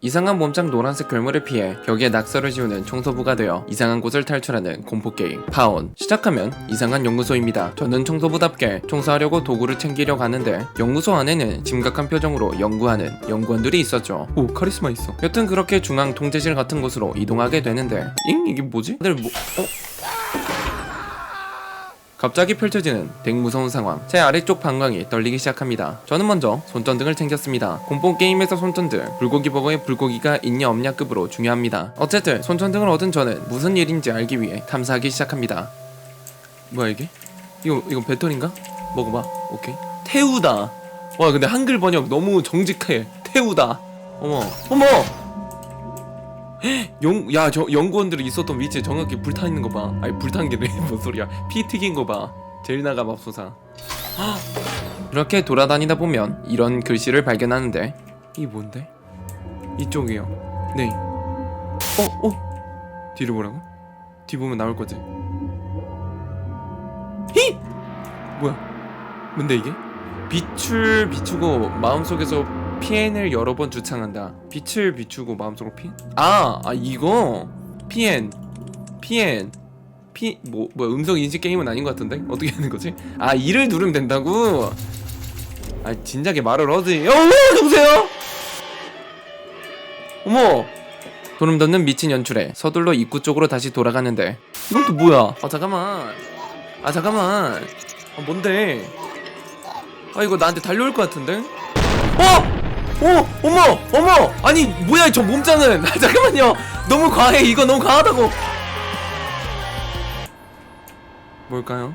이상한 몸짱 노란색 괴물을 피해 벽에 낙서를 지우는 청소부가 되어 이상한 곳을 탈출하는 공포게임 파온 시작하면 이상한 연구소입니다 저는 청소부답게 청소하려고 도구를 챙기려 가는데 연구소 안에는 심각한 표정으로 연구하는 연구원들이 있었죠 오 카리스마 있어 여튼 그렇게 중앙 통제실 같은 곳으로 이동하게 되는데 잉? 이게 뭐지? 다들 뭐... 어? 갑자기 펼쳐지는 댕무서운 상황. 제 아래쪽 방광이 떨리기 시작합니다. 저는 먼저 손전등을 챙겼습니다. 공포 게임에서 손전등 불고기 버거에 불고기가 있냐 없냐 급으로 중요합니다. 어쨌든 손전등을 얻은 저는 무슨 일인지 알기 위해 탐사하기 시작합니다. 뭐야 이게? 이거 이거 배터리인가? 먹어봐. 오케이. 태우다. 와 근데 한글 번역 너무 정직해. 태우다. 어머. 어머 연, 야, 저 연구원들이 있었던 위치에 정확히 불타 있는 거 봐. 아니 불탄 게네 뭔 소리야? 피 튀긴 거 봐. 젤나가 맙소사. 이렇게 돌아다니다 보면 이런 글씨를 발견하는데 이 뭔데? 이쪽이요. 네. 어, 어. 뒤를 보라고? 뒤 보면 나올 거지. 히! 뭐야? 뭔데 이게? 빛을 비추고 마음속에서 PN을 여러 번 주창한다. 빛을 비추고 마음속으로 PN? 아, 아 이거 PN, PN, P 뭐 뭐야 음성 인식 게임은 아닌 것 같은데 어떻게 하는 거지? 아 이를 누르면 된다고? 아 진작에 말을 하지. 어, 누구세요? 어머. 소름 돋는 미친 연출에 서둘러 입구 쪽으로 다시 돌아가는데 이건 또 뭐야? 아 잠깐만. 아 잠깐만. 아 뭔데? 아 이거 나한테 달려올 것 같은데? 어! 오! 어머! 어머! 아니 뭐야 저 몸짱은 아, 잠깐만요 너무 과해 이거 너무 과하다고 뭘까요?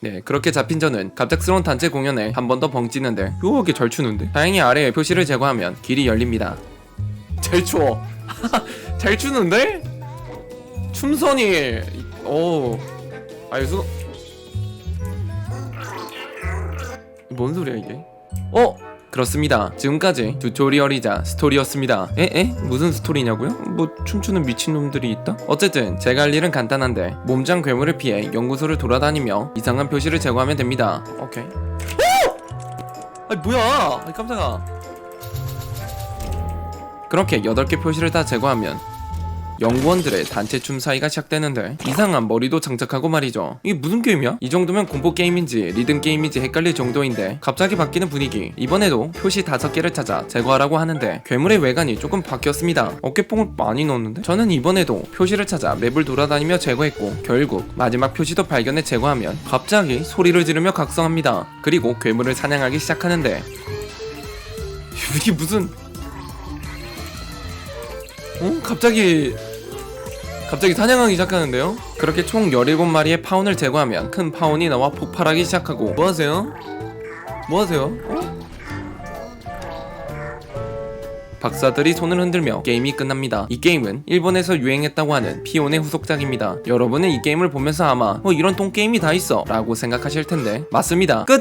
네 그렇게 잡힌 저는 갑작스러운 단체 공연에 한 번 더 벙찌는데 요렇게 잘 추는데 다행히 아래에 표시를 제거하면 길이 열립니다 잘 추워 잘 추는데? 춤선이 오 아유 수... 뭔 소리야 이게 어 그렇습니다 지금까지 튜토리얼이자 스토리였습니다 에? 에? 무슨 스토리냐고요? 뭐 춤추는 미친놈들이 있다? 어쨌든 제가 할 일은 간단한데 몸짱 괴물을 피해 연구소를 돌아다니며 이상한 표시를 제거하면 됩니다 오케이 오! 아니 뭐야 아니 깜짝아 그렇게 8개 표시를 다 제거하면 연구원들의 단체 춤 사이가 시작되는데 이상한 머리도 장착하고 말이죠. 이게 무슨 게임이야? 이 정도면 공포 게임인지 리듬 게임인지 헷갈릴 정도인데 갑자기 바뀌는 분위기. 이번에도 표시 5개를 찾아 제거하라고 하는데 괴물의 외관이 조금 바뀌었습니다. 어깨뽕을 많이 넣었는데? 저는 이번에도 표시를 찾아 맵을 돌아다니며 제거했고 결국 마지막 표시도 발견해 제거하면 갑자기 소리를 지르며 각성합니다. 그리고 괴물을 사냥하기 시작하는데 이게 무슨? 어? 갑자기 갑자기 사냥하기 시작하는데요? 그렇게 총 17마리의 파운을 제거하면 큰 파운이 나와 폭발하기 시작하고 뭐 하세요? 뭐 하세요? 어? 박사들이 손을 흔들며 게임이 끝납니다. 이 게임은 일본에서 유행했다고 하는 피온의 후속작입니다. 여러분은 이 게임을 보면서 아마 뭐 이런 똥 게임이 다 있어 라고 생각하실 텐데 맞습니다. 끝!